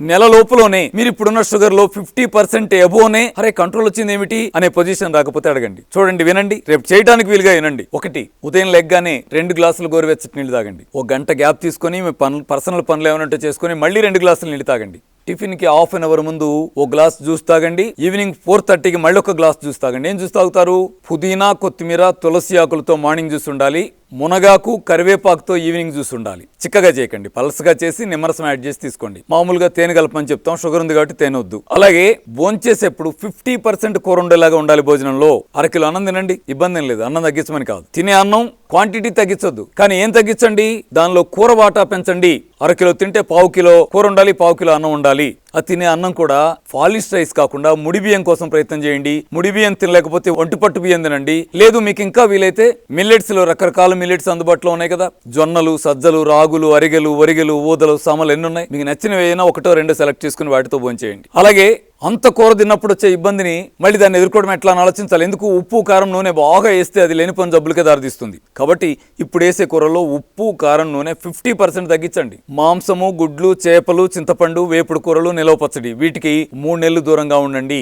నెల లోపులోనే మీరు ఇప్పుడున్న షుగర్లో ఫిఫ్టీ పర్సెంట్ ఎబోనే అరే కంట్రోల్ వచ్చింది ఏమిటి? అనే పొజిషన్ రాకపోతే అడగండి. చూడండి వినండి. రేపు చేయడానికి వీలుగా వినండి. ఒకటి ఉదయం లెగ్గానే రెండు గ్లాసులు గోరువెచ్చటి నీళ్ళు తాగండి. ఒక గంట గ్యాప్ తీసుకొని మీ పనులు పర్సనల్ పనులు ఏమైనా ఉంటే చేసుకొని మళ్ళీ రెండు గ్లాసులు నీళ్ళు తాగండి. టిఫిన్కి హాఫ్ అన్ అవర్ ముందు ఓ గ్లాస్ జ్యూస్ తాగండి. ఈవినింగ్ ఫోర్ థర్టీకి మళ్ళీ ఒక గ్లాస్ జ్యూస్ తాగండి. ఏం జ్యూస్ తాగుతారు? పుదీనా కొత్తిమీర తులసి ఆకులతో మార్నింగ్ జ్యూస్ ఉండాలి. మునగాకు కరివేపాకుతో ఈవినింగ్ జ్యూస్ ఉండాలి. చిక్కగా చేయకండి. పలసగా చేసి నిమ్మరసం యాడ్ చేసి తీసుకోండి. మామూలుగా తేనె కలపని చెప్తాం. షుగర్ ఉంది కాబట్టి తేనె వద్దు. అలాగే భోంచేసేప్పుడు ఫిఫ్టీ పర్సెంట్ కూర ఉండేలాగా ఉండాలి భోజనంలో. అరకిలో అన్నం తినండి. ఇబ్బంది లేదు. అన్నం తగ్గించమని కాదు. తినే అన్నం క్వాంటిటీ తగ్గించొద్దు. కానీ ఏం తగ్గించండి? దానిలో కూర వాటా పెంచండి. అరకిలో తింటే పావు కిలో కూర ఉండాలి. పావు కిలో అన్నం ఉండాలి. తినే అన్నం కూడా పాలిష్ రైస్ కాకుండా ముడి బియ్యం కోసం ప్రయత్నం చేయండి. ముడి బియ్యం తినలేకపోతే ఒంటి పట్టు బియ్యం తినండి. లేదు మీకు ఇంకా వీలైతే మిల్లెట్స్లో రకరకాల మిల్లెట్స్ అందుబాటులో ఉన్నాయి కదా. జొన్నలు సజ్జలు రాగులు అరిగెలు వరిగెలు ఊదలు సామలు ఎన్ని ఉన్నాయి? మీకు నచ్చినవి ఏదైనా ఒకటో రెండో సెలెక్ట్ చేసుకుని వాటితో భోంచేయండి. అలాగే అంత కూర తిన్నప్పుడు వచ్చే ఇబ్బందిని మళ్ళీ దాన్ని ఎదుర్కోవడం ఎట్లా అని ఆలోచించాలి? ఎందుకు ఉప్పు కారం నూనె బాగా వేస్తే అది లేని పని జబ్బులకే దారితీస్తుంది. కాబట్టి ఇప్పుడు వేసే కూరలో ఉప్పు కారం నూనె ఫిఫ్టీ పర్సెంట్ తగ్గించండి. మాంసము గుడ్లు చేపలు చింతపండు వేపుడు కూరలు నిలవ పచ్చడి. వీటికి మూడు నెలలు దూరంగా ఉండండి.